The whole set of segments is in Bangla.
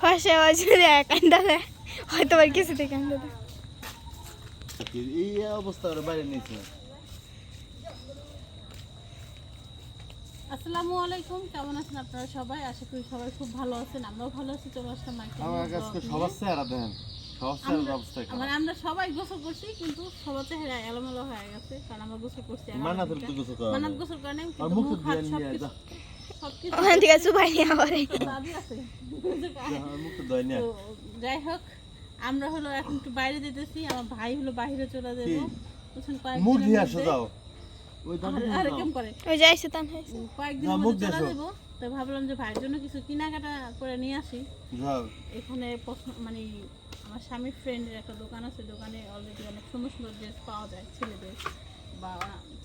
ফার্স্টে বছরে কান্দা দেয়। হয়তো আর কিছুতে কান্দা দেয়। এই অবস্থা ওরা বাইরে নিয়েছে। আসসালামু আলাইকুম কেমন আছেন আপনারা সবাই? আশা করি সবাই খুব ভালো আছেন আমরাও ভালো আছি চলে আসলাম আমার কাছে সবার চেহারা দেন সবার চেহারা অবস্থা মানে আমরা সবাই গোসল করছি কিন্তু সবার চেহারা এলোমেলো হয়ে গেছে কারণ আমরা গোসল করছি মানা গোসল করা মানাত গোসল করে নাই আর কিন্তু মুখ মুখ হাত নিয়ে সবকিছু যা। সবকিছু ওখান থেকে চুপাই নিয়ে আবার তো যাই হোক আমরা হলো এখন একটু বাইরে যেতেছি আমার ভাই হলো বাইরে চলে যাব। মুখ দিয়ে আসো যাও। ওই দাম আর- আর কেমন করে। ওই যাইছে তান হয়েছে। কয়েকদিন চলে যাব। তো ভাবলাম যে ভাইয়ের জন্য কিছু কেনাকাটা করে নিয়ে আসি। এখানে মানে আমার স্বামীর ফ্রেন্ডের একটা দোকান আছে। দোকানে অলরেডি অনেক সুন্দর সুন্দর ড্রেস পাওয়া যায় ছেলেদের। বা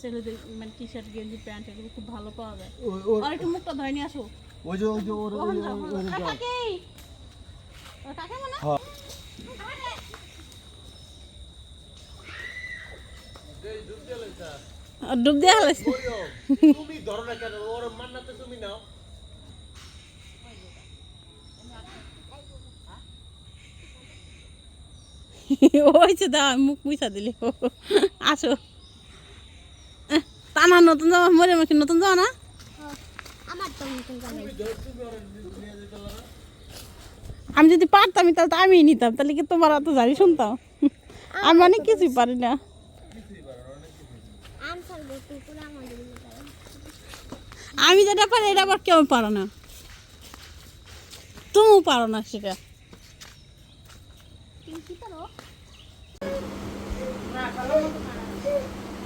ছেলেদের মানে টি শার্ট গেঞ্জি প্যান্ট এগুলো খুব ভালো পাওয়া যায় আর একটু মুখটা ধরে নিয়ে আসো ওই যে ওই যে ওর ওই ওখানে ওই- যাও, ওই ওখানে যে যাও। যাও। কাকে? কাকে মানে? হ্যাঁ। ডুব দেওয়া হয়েছে তুমি ধরো না কেন ওর মান্নাতে তুমি নাও ওইছে দাও আমি মুখ মুছা দিলে আসো এহ, না নতুন জামা মরে মাসি নতুন জামা না? আমি যদি পারতাম তাহলে তো আমি নিতাম। তাহলে কি তোমার অত জানি শুনতাম? আমি অনেক কিছুই পারি না। আমি যেটা পারি এটা আবার কেউ পারো না। তুমিও পারো না সেটা। কি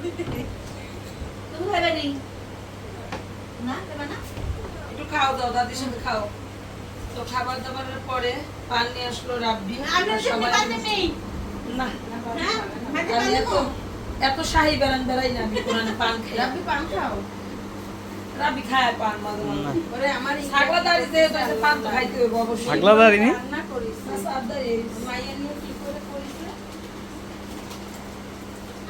তুমি খাইবে নি? না খাবে না? একটু খাও দাও দাদির সাথে খাও। তো খাবার দাবারের পরে পান নিয়ে আসলো রাব্বি। সবাই সবাই না হ্যাঁ এত শাহি বেড়ান বেড়াই না আমি কোরআনে পান খাই। রাব্বি পান খাও। রাব্বি খায় পান মাঝে মাঝে। ওরে আমার ছাগলা দাঁড়ি যে পান তো খাইতে হইব অবশ্যই। ছাগলা দাঁড়ি নি? রান্না করিস। সাদারি মাইয়া নিয়ে কি করে করিস আগে তো না কষ্ট আমি কষ্ট কষ্ট করে করতে হবে না দে এটা চলো এটা চলে গিয়ে কি আনছি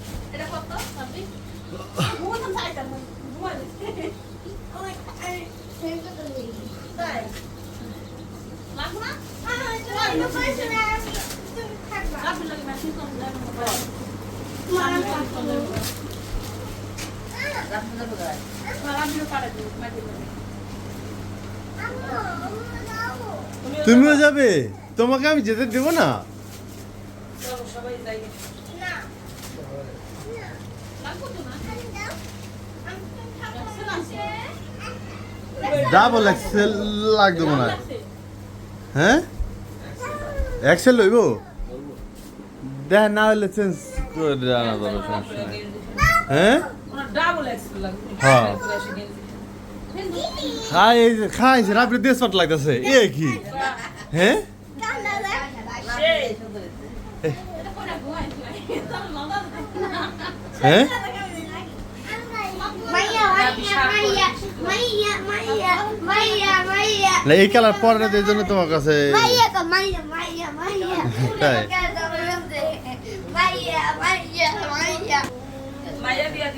তুমিও যাবে? তোমাকে আমি যেতে দেবো না? চলো সবাই যাই না লাগবে তো না আমি দাও আমি তো থাকব ডাবল এক্সেল লাগবে মনে হয়। হ্যাঁ? এক্সেল লইব? দেখ না হলে চেঞ্জ করে আনা যাবে সমস্যা হ্যাঁ? ডাবল এক্সেল লাগবে। হ্যাঁ। খাই খাইছে রাত্রে দেশ পাট লাগতেছে। এ কি? হ্যাঁ? হ্যাঁ মাইয়া মাইয়া মাইয়া মাইয়া মাইয়া মাইয়া না এই কালার পরে এই জন্য তোমার কাছে তাই?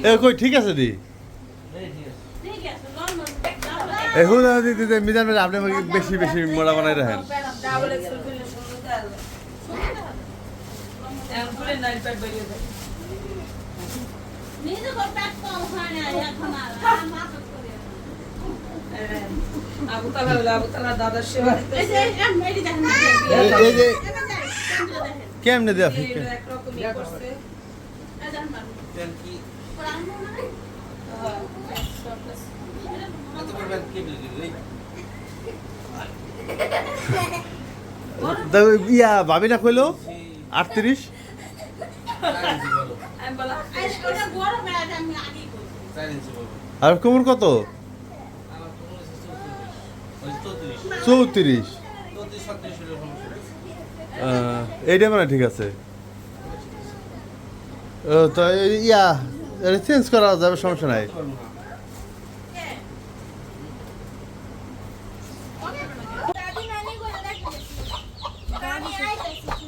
এ কই ঠিক আছে দি? ঠিক আছে নরমাল এ হুদা দিতে যে মিজান ভাই আপনি আমাকে বেশি বেশি মোড়া বানাই রাখেন। ডাবল এক্সেল সুন্দর সব আছে। ইয়া ভাবি না কইলো আটত্রিশ আর কোমর কত? চৌত্রিশ। এইটা মানে ঠিক আছে। ও, তো ইয়া চেঞ্জ করা যাবে সমস্যা নাই। দাদি নানি করে দেখো দাদি আইতাছে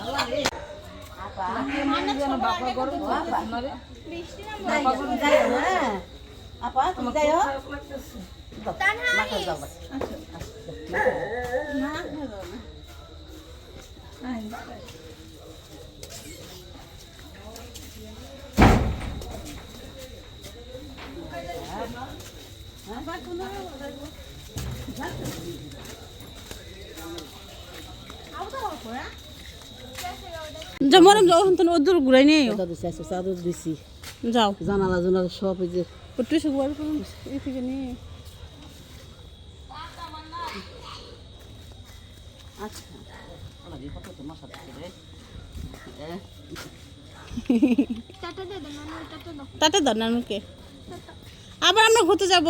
আপা তুমি যাই হোক খারাপ লাগতেছে। তানহানি যা মরম যাও এখন তো ওদূর ঘুরাই নিয়ে আইও। চাদর দিছি। যাও। জানালা জানালা সব এই যে একটু এসে ঘুরে পড়ুন এই থেকে নিয়ে আচ্ছা টাটা দাও নানুকে। আবার আমরা ঘুরতে যাব।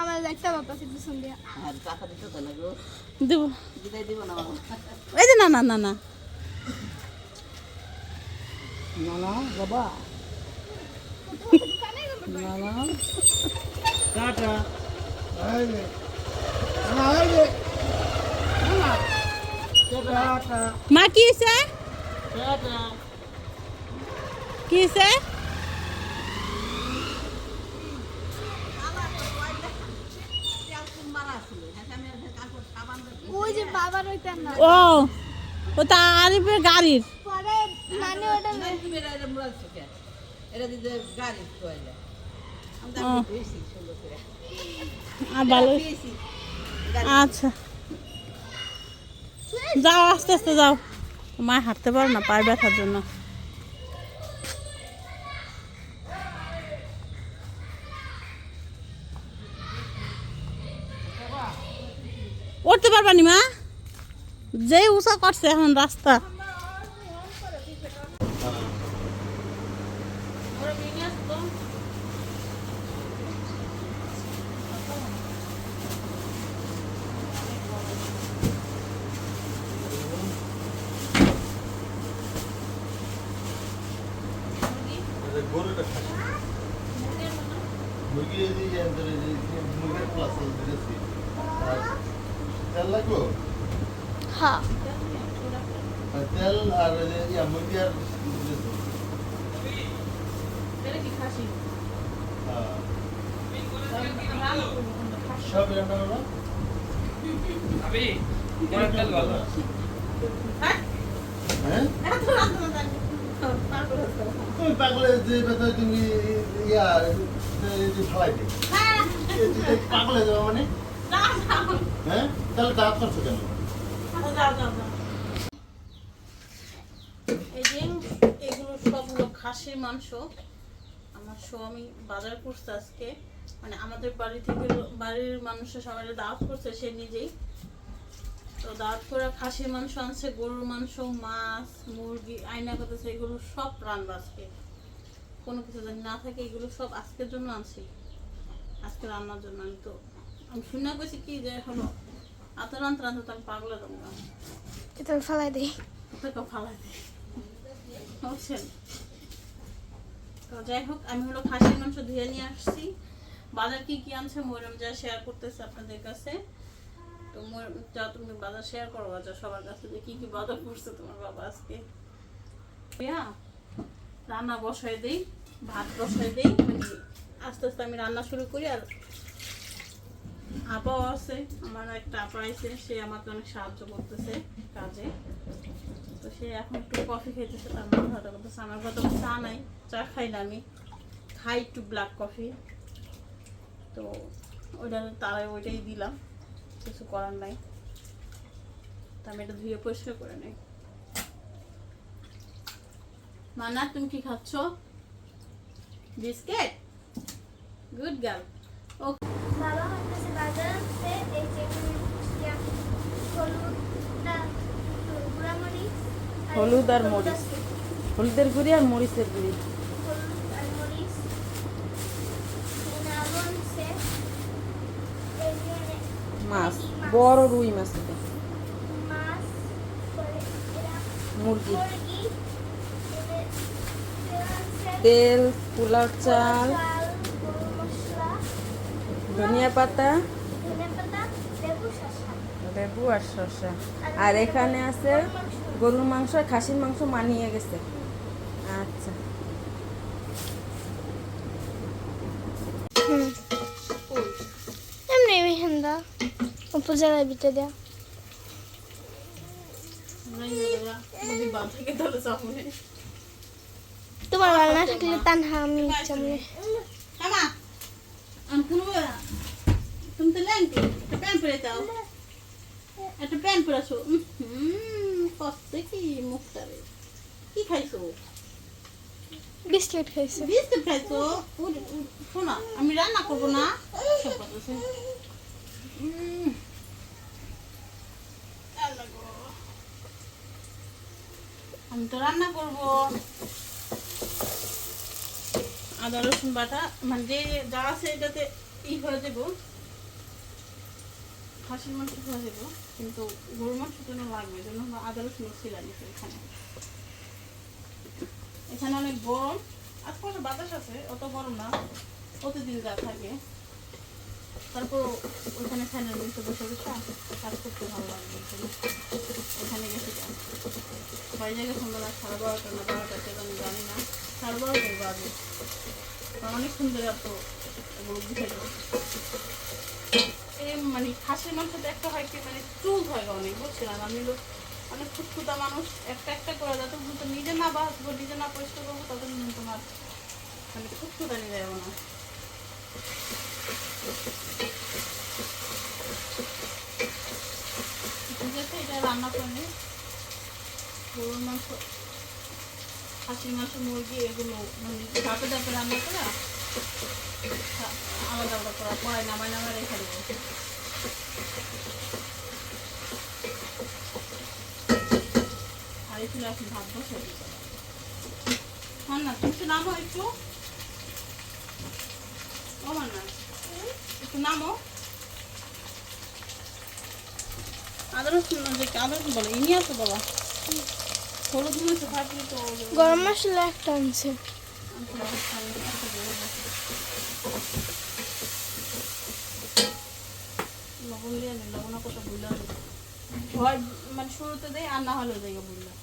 আমার একটা বাবা আছে পিছন দিয়া দেবো এই যে না না না না। না না বাবা। না না। মা কি হয়েছে? কি হয়েছে? ও ও তা আরিফের গাড়ির। নানি ওটা এটা দিতে গাড়ি তোয়াইলে ভালো। আচ্ছা। যাও আস্তে আস্তে যাও। মা হাঁটতে পারো না পায়ে ব্যথার জন্য। উঠতে পারবা নি মা? যে উষা করছে এখন রাস্তা। গরুটা খাসি মুরগি যদি মুরগির প্লাস দিতেছি আর তেল লাগবো হ্যাঁ আর তেল আর ওই যে ইয়া মুরগি আর দিতেছি। হ্যাঁ। সব রান্না হলো হ্যাঁ তুমি পাগলে যে বেতন তুমি ইয়া ফালাই দিই পাগলে যাব মানে? হ্যাঁ? তাহলে দাঁত করছ কেন? এই যে এগুলো সব হলো খাসির মাংস আমার স্বামী বাজার করছে আজকে। মানে আমাদের বাড়ি থেকে বাড়ির মানুষের সবাই দাওয়াত করছে সে নিজেই। তো দাওয়াত করে খাসির মাংস আনছে গরুর মাংস মাছ মুরগি আয়না করতেছে এগুলো সব রান্না আজকে। কোনো কিছু যদি না থাকে এগুলো সব আজকের জন্য আনছি। আজকে রান্নার জন্য আমি তো আমি শুনে গেছি কি যে হলো এত রান্না রান্না তো আমি পাগলা তোমরা এটা ফেলাই দিই। থেকে ফালাই দিই। বুঝছেন? তো যাই হোক আমি হলো খাসির মাংস ধুয়ে নিয়ে আসছি। বাজার কি কি আনছে ময়রম যা শেয়ার করতেছে আপনাদের কাছে? তো যা তুমি বাজার শেয়ার করো যা সবার কাছে, যে কি কি বাজার করছে তোমার বাবা আজকে? রান্না বসাই দিই, ভাত বসাই দিই মানে আস্তে আস্তে আমি রান্না শুরু করি, আর আপাও আছে, আমার একটা আপা আছে সে আমাকে অনেক সাহায্য করতেছে কাজে। তো সে এখন একটু কফি খাইতেছে, তার মাথা ব্যথা করতেছে, আমার কথা চা নাই, চা খাই না আমি, খাই একটু ব্ল্যাক কফি তো ওইটা তারাই ওইটাই দিলাম। কিছু করার নাই। তা আমি এটা ধুয়ে পরিষ্কার করে নেই। মানা তুমি কি খাচ্ছ? বিস্কিট? Good girl. বাবা হচ্ছে বাজার এই যে হলুদ আর মরিচ। হলুদের গুঁড়ি আর মরিচের গুঁড়ি হলুদ আর মরিচ এখানে আলু আনছে এখানে মাছ। বড় রুই মাছ মুরগি। তেল পোলাও চাল ধনিয়া পাতা লেবু আর শসা। আর এখানে আছে গরুর মাংস খাসির মাংস মানিয়ে গেছে। আচ্ছা এমনি বিহান্দা উপজেলার ভিতরে। দেয়া তোমার ভালো না থাকলে তানহা আমি কোনো তুমি তো ল্যাংটি একটা প্যান্ট পরে দাও একটা প্যান্ট পরেছো হুম কষ্ট কি মুখটারে কি খাইছো? বিস্কিট খাইছে। বিস্কুট খাইছো? উঠ- উঠ, শোনা আমি রান্না করব না। সব কথা আমি তো রান্না করব। আদা, রসুন বাটা মানে যে যা আছে এটাতে ই হয়ে যাব খাসির মাংস হয়ে যাব কিন্তু গরুর মাংস জন্য লাগবে জন্য আদা, রসুন ছিল নিচ্ছে এখানে। এখানে অনেক গরম, আজকাল বাতাস আছে, অত গরম না, প্রতিদিন যা থাকে। তারপর ওইখানে ফ্যানের নিচে বসে বসে কাজ করতে ভালো লাগবে ওখানে গেছি বাড়ি জায়গায় সন্ধ্যা সাড়ে বারোটা না বারোটা সেটা আমি জানি না। সাড়ে বারোটাই বাজে। অনেক সুন্দর এত বুঝে মানে খাসির মাংসটা একটা হয় কি মানে চুল হয় অনেক, বুঝছিলাম? আমি লোক অনেক খুঁতখুতা মানুষ। একটা একটা করে যত নিজে না বাঁচবো, নিজে না পরিষ্কার করব, তত তোমার মানে খুঁতখুতা নিয়ে যাব না। ঠিক আছে এগুলো মানে রান্না করা পরে নামায় নামায় রেখে আর একটু এখন ভাত বসে দিতে হবে। হ্যাঁ না, তুমি নামো একটু। ও না একটু নামো আদা রসুন আদা রসুন বলো ইনি আছে বাবা হলুদ মরিচ থাকলে তো গরম মশলা একটা আনছে লবণ দিয়ে লবণ হয় মানে শুরুতে দেয় আর না হলেও দেয় বুঝলাম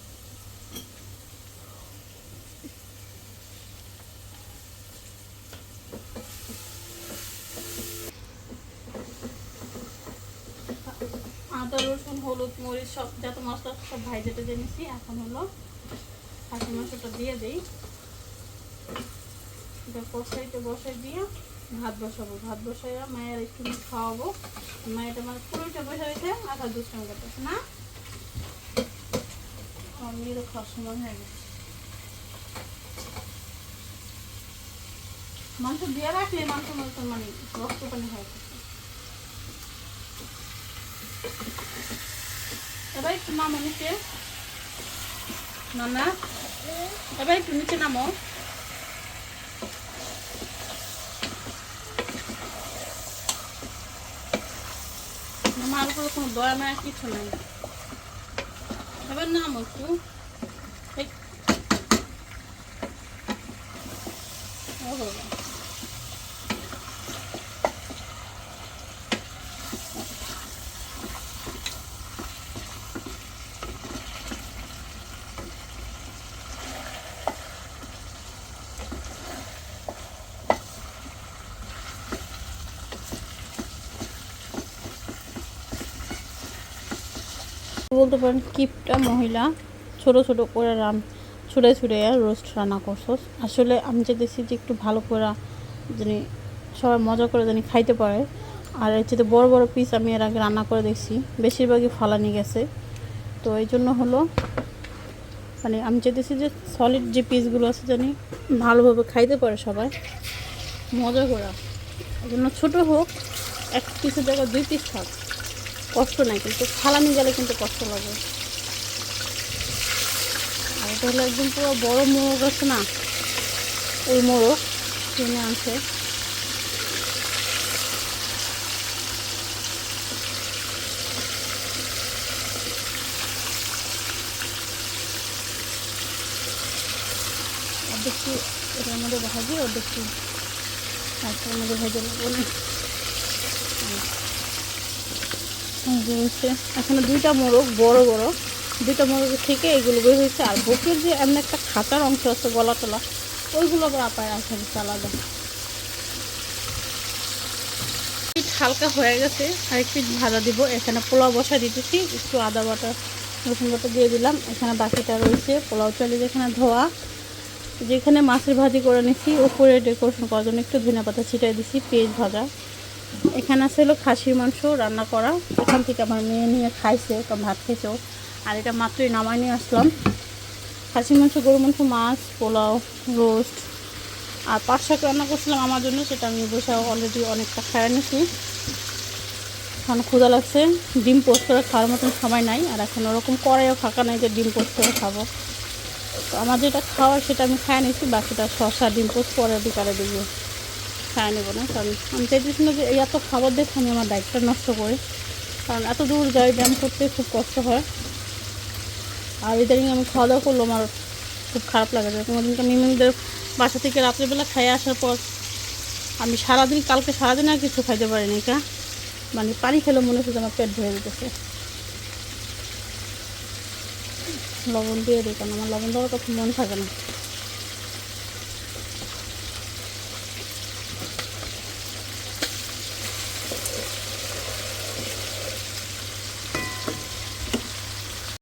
আদা, রসুন, হলুদ, মরিচ, সব যত মশলা সব ভাই যেটা জেনেছি এখন হলো খাসি মাংসটা দিয়ে দিই। এটা কষাইতে বসাই দিয়ে ভাত বসাবো। ভাত বসাইয়া মায়ের একটু খাওয়াবো। মায়েরটা মানে পুরোটা বসে হয়েছে আধা দুষ্টাম করতেছে না? মেয়েরও খাওয়ার সময় হয়ে গেছে। মাংস দিয়ে রাখলে মাংস মাংস মানে রক্ত পানি হয়ে এবার একটু নামো নিচে। না না এবার একটু নিচে নামো। আমার উপরে কোনো দয়া মায়া কিছু নাই। এবার নামো একটু এই। ও বাবা। বলতে পারেন কিপটা মহিলা, ছোট ছোট করে রান, ছুঁড়ে ছুঁড়ে রোস্ট রান্না করছ। আসলে আমি চাইতেছি যে একটু ভালো করে জানি সবাই মজা করে জানি খাইতে পারে। আর এর চেয়ে বড় বড় পিস আমি এর আগে রান্না করে দেখছি। বেশিরভাগই ফালানি গেছে। তো এই জন্য হলো মানে আমি চাইতেছি যে সলিড যে পিসগুলো আছে জানি ভালোভাবে খাইতে পারে সবাই। মজা করা। এই জন্য ছোটো হোক, এক পিসের জায়গায় দুই পিস থাক। কষ্ট নাই, কিন্তু ফালানি গেলে কিন্তু কষ্ট লাগে। আর এটা হলো একদম পুরো বড় মোরগ আছে না, ওই মোরগ কিনে আনছে। অর্ধেকটি এটার মধ্যে ভাজি অর্ধেকটি একটার মধ্যে ভেজে নেব না এখানে দুইটা মোরগ, বড় বড়। দুইটা মোরগের থেকে এগুলো বের হয়েছে। আর বুকের যে এমন একটা খাঁচার অংশ আছে গলা টলা ওইগুলো আবার আপায় আছে আলাদা। পিঠ হালকা হয়ে গেছে, আর একটু ভাজা দিব। এখানে পোলাও বসা দিতেছি, একটু আদা বাটা, রসুন বাটা দিয়ে দিলাম। এখানে বাকিটা রয়েছে, পোলাও চালি যেখানে ধোয়া। যেখানে মাছের ভাজি করে নিছি, উপরে ডেকোরেশন করার জন্য একটু ধনে পাতা ছিটাই দিছি, পেঁয়াজ ভাজা। এখানে আছে হলো খাসির মাংস রান্না করা। এখান থেকে আমার মেয়ে নিয়ে খাইছে তো ভাত খেয়েছেও আর এটা মাত্রই নামাই নিয়ে আসলাম। খাসির মাংস গরু মাংস, মাছ, পোলাও, রোস্ট। আর পাঁচ শাক রান্না করছিলাম আমার জন্য, সেটা আমি বসে অলরেডি অনেকটা খায় নিছি। এখন ক্ষুদা লাগছে, ডিম পোস্ট করে খাওয়ার মতন সময় নাই, আর এখন ওরকম কড়াইও ফাঁকা নাই যে ডিম পোস্ট করে খাব। তো আমার যেটা খাওয়ার সেটা আমি খাই নিয়েছি বাকিটা শশা ডিম পোস্ট পরে বিকালে দিব। খাই নেব না, কারণ আমি চাইতেছি না যে এত খাবার দেখে আমি আমার ডায়েটটা নষ্ট করি। কারণ এত দূর যাই ব্যায়াম করতে খুব কষ্ট হয়। আর ইদানিং আমি খাওয়া দাওয়া করল আমার খুব খারাপ লাগে। যেরকম ওদিনকে মিমিদের বাসা থেকে রাত্রেবেলা খাইয়ে আসার পর আমি সারাদিন, কালকে সারাদিন আর কিছু খাইতে পারিনি কা। মানে পানি খেলে মনে হচ্ছে আমার পেট ভরে যেতেছে লবণ দিয়ে দিই, কারণ আমার লবণ দেওয়ার কথা মন থাকে না।